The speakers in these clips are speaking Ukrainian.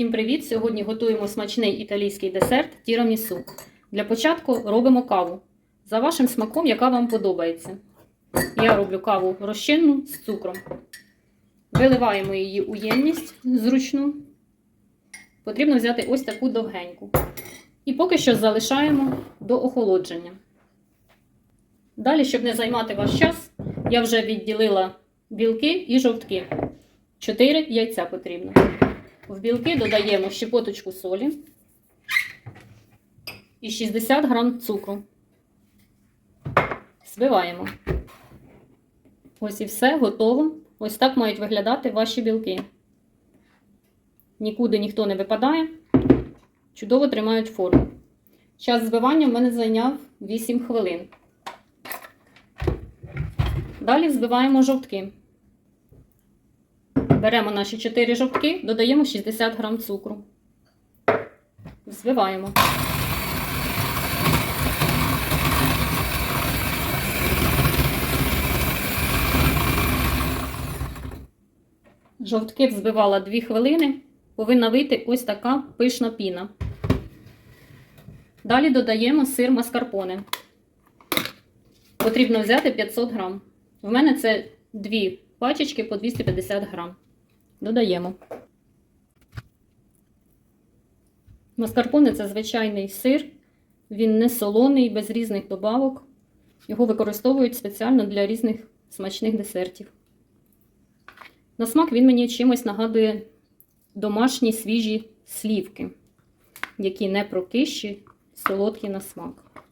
Всім привіт! Сьогодні готуємо смачний італійський десерт тірамісу. Для початку робимо каву. За вашим смаком, яка вам подобається. Я роблю каву розчинну з цукром. Виливаємо її у ємність зручну. Потрібно взяти ось таку довгеньку. І поки що залишаємо до охолодження. Далі, щоб не займати ваш час, я вже відділила білки і жовтки. 4 яйця потрібно. В білки додаємо щепоточку солі і 60 грам цукру. Збиваємо. Ось і все готово. Ось так мають виглядати ваші білки. Нікуди ніхто не випадає. Чудово тримають форму. Час збивання в мене зайняв 8 хвилин. Далі взбиваємо жовтки. Беремо наші 4 жовтки, додаємо 60 грам цукру. Взбиваємо. Жовтки взбивала 2 хвилини. Повинна вийти ось така пишна піна. Далі додаємо сир маскарпоне. Потрібно взяти 500 грам. В мене це дві пачечки по 250 грам. Додаємо. Маскарпоне це звичайний сир. Він не солоний, без різних добавок. Його використовують спеціально для різних смачних десертів. На смак він мені чимось нагадує домашні свіжі слівки, які не прокищі, солодкі на смак.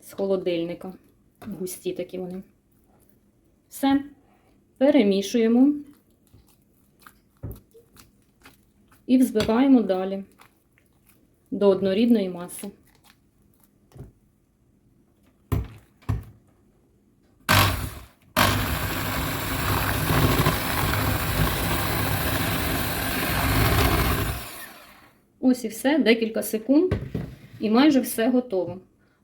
З холодильника. Густі такі вони. Все. Перемішуємо і взбиваємо далі до однорідної маси. Ось і все, декілька секунд, і майже все готово.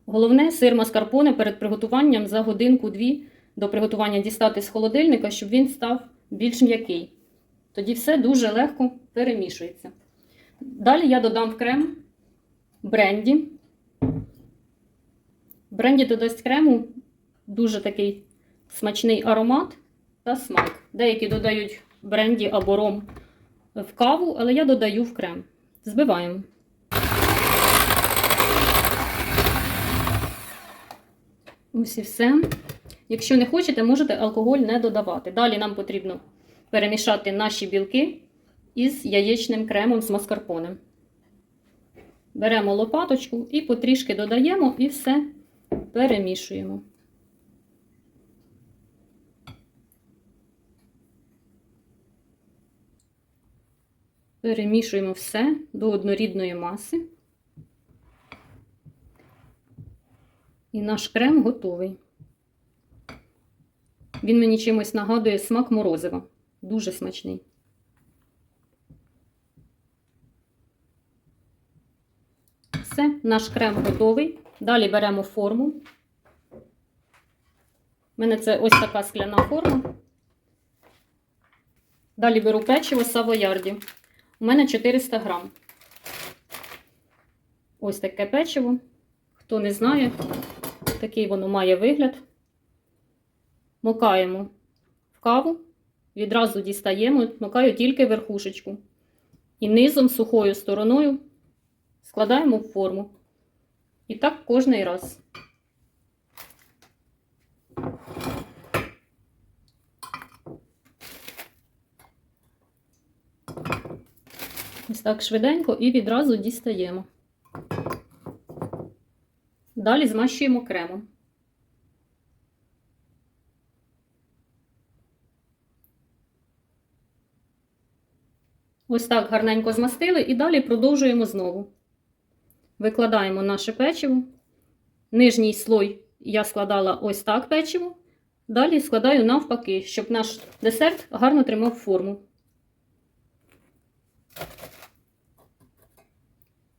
Головне, сир маскарпоне перед приготуванням за годинку-дві до приготування дістати з холодильника, щоб він став більш м'який. Тоді все дуже легко перемішується. Далі я додам в крем бренді. Бренді додасть крему дуже такий смачний аромат та смак. Деякі додають бренді або ром в каву, але я додаю в крем. Збиваємо. Ось і все. Якщо не хочете, можете алкоголь не додавати. Далі нам потрібно перемішати наші білки із яєчним кремом з маскарпоне. Беремо лопаточку і потрішки додаємо і все перемішуємо. Перемішуємо все до однорідної маси. І наш крем готовий. Він мені чимось нагадує смак морозива. Дуже смачний. Все, наш крем готовий. Далі беремо форму. У мене це ось така скляна форма. Далі беру печиво савоярді. У мене 400 грам. Ось таке печиво. Хто не знає, такий воно має вигляд. Мокаємо в каву, відразу дістаємо, мокаю тільки верхушечку. І низом сухою стороною складаємо в форму. І так кожний раз. Ось так швиденько і відразу дістаємо. Далі змащуємо кремом. Ось так гарненько змастили і далі продовжуємо знову. Викладаємо наше печиво. Нижній слой я складала ось так печиво. Далі складаю навпаки, щоб наш десерт гарно тримав форму.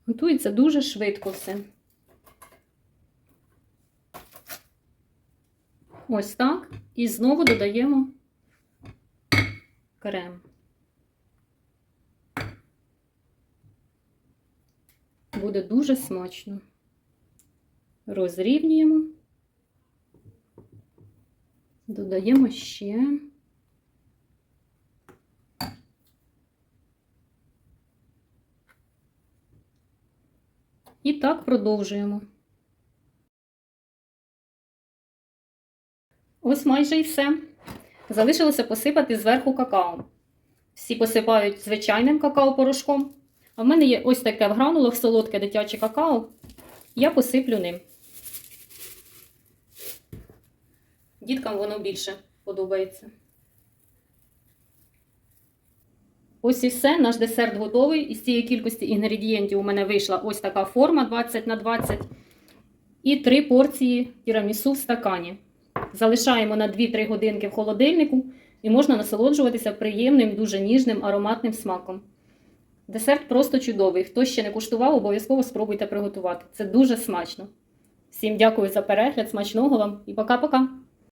Готується дуже швидко все. Ось так. І знову додаємо крем. Буде дуже смачно. Розрівнюємо. Додаємо ще. І так продовжуємо. Ось майже і все. Залишилося посипати зверху какао. Всі посипають звичайним какао-порошком. А в мене є ось таке в гранулах солодке дитяче какао. Я посиплю ним. Діткам воно більше подобається. Ось і все. Наш десерт готовий. Із цієї кількості інгредієнтів у мене вийшла ось така форма 20 на 20 і 3 порції тірамісу в стакані. Залишаємо на 2-3 годинки в холодильнику і можна насолоджуватися приємним, дуже ніжним ароматним смаком. Десерт просто чудовий. Хто ще не куштував, обов'язково спробуйте приготувати. Це дуже смачно. Всім дякую за перегляд, смачного вам і пока-пока!